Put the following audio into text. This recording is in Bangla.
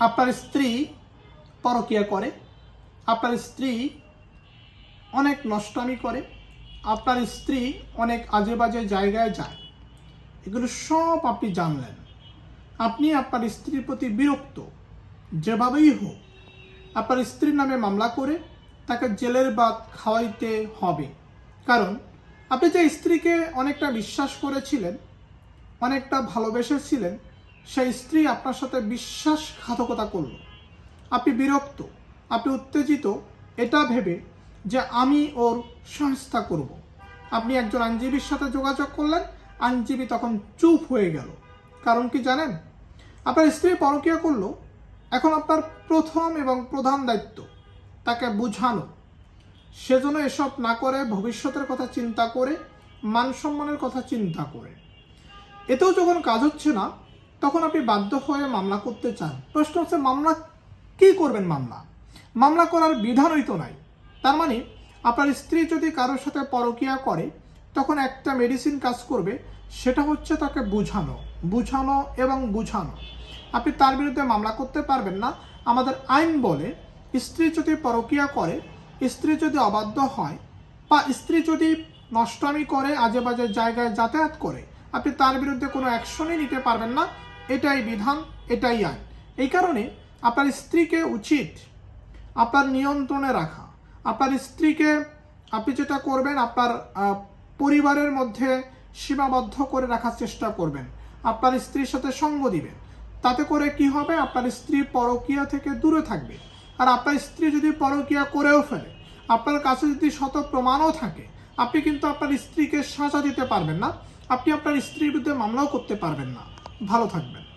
আপনার স্ত্রী পরকিয়া করে, আপনার স্ত্রী অনেক নষ্টামি করে, আপনার স্ত্রী অনেক আজে বাজে জায়গায় যায়। এগুলো সব আপনি জানলেন। আপনি আপনার স্ত্রীর প্রতি বিরক্ত, যেভাবেই হোক, আপনার স্ত্রীর নামে মামলা করে তাকে জেলের বাদ খাওয়াইতে হবে। কারণ আপনি যে স্ত্রীকে অনেকটা বিশ্বাস করেছিলেন, অনেকটা ভালোবেসেছিলেন সেই স্ত্রী আপনার সাথে বিশ্বাসঘাতকতা করল। আপনি বিরক্ত, আপনি উত্তেজিত, এটা ভেবে যে আমি ওর সংস্থা করব। আপনি একজন আইনজীবীর সাথে যোগাযোগ করলেন, আইনজীবী তখন চুপ হয়ে গেল। কারণ কি জানেন? আপনার স্ত্রী পরকিয়া করল, এখন আপনার প্রথম এবং প্রধান দায়িত্ব, তাকে বুঝানো। সেজন্য এসব না করে, ভবিষ্যতের কথা চিন্তা করে, মান সম্মানের কথা চিন্তা করে। এতেও যখন কাজ হচ্ছে না তখন আপনি বাধ্য হয়ে মামলা করতে চান। প্রশ্ন হচ্ছে, মামলা কি করবেন মামলা? মামলা করার বিধানই তো নাই। তার মানে আপনার স্ত্রী যদি কারোর সাথে পরকিয়া করে, তখন একটা মেডিসিন কাজ করবে, সেটা হচ্ছে তাকে বুঝানো। বুঝানো এবং বুঝানো। আপনি তার বিরুদ্ধে মামলা করতে পারবেন না। আমাদের আইন বলে, স্ত্রী যদি পরকিয়া করে, স্ত্রী যদি অবাধ্য হয়, বা স্ত্রী যদি নষ্টামি করে আজে বাজে জায়গায় যাতায়াত করে, আপনি তার বিরুদ্ধে কোনো অ্যাকশনই নিতে পারবেন না। এটাই বিধান, এটাই আইন। এই কারণে আপনার স্ত্রীকে উচিত আপনার নিয়ন্ত্রণে রাখা। আপনার স্ত্রীকে আপনি যেটা করবেন, আপনার পরিবারের মধ্যে সীমাবদ্ধ করে রাখার চেষ্টা করবেন। আপনার স্ত্রীর সাথে সঙ্গ দিবেন। তাতে করে কি হবে? আপনার স্ত্রী পরকীয়া থেকে দূরে থাকবে। আর আপনার স্ত্রী যদি পরকীয়া করেও ফেলে, আপনার কাছে যদি শত প্রমাণও থাকে, আপনি কিন্তু আপনার স্ত্রীকে সাজা দিতে পারবেন না। আপনি আপনার স্ত্রীর বিরুদ্ধে মামলাও করতে পারবেন না। ভালো থাকবেন।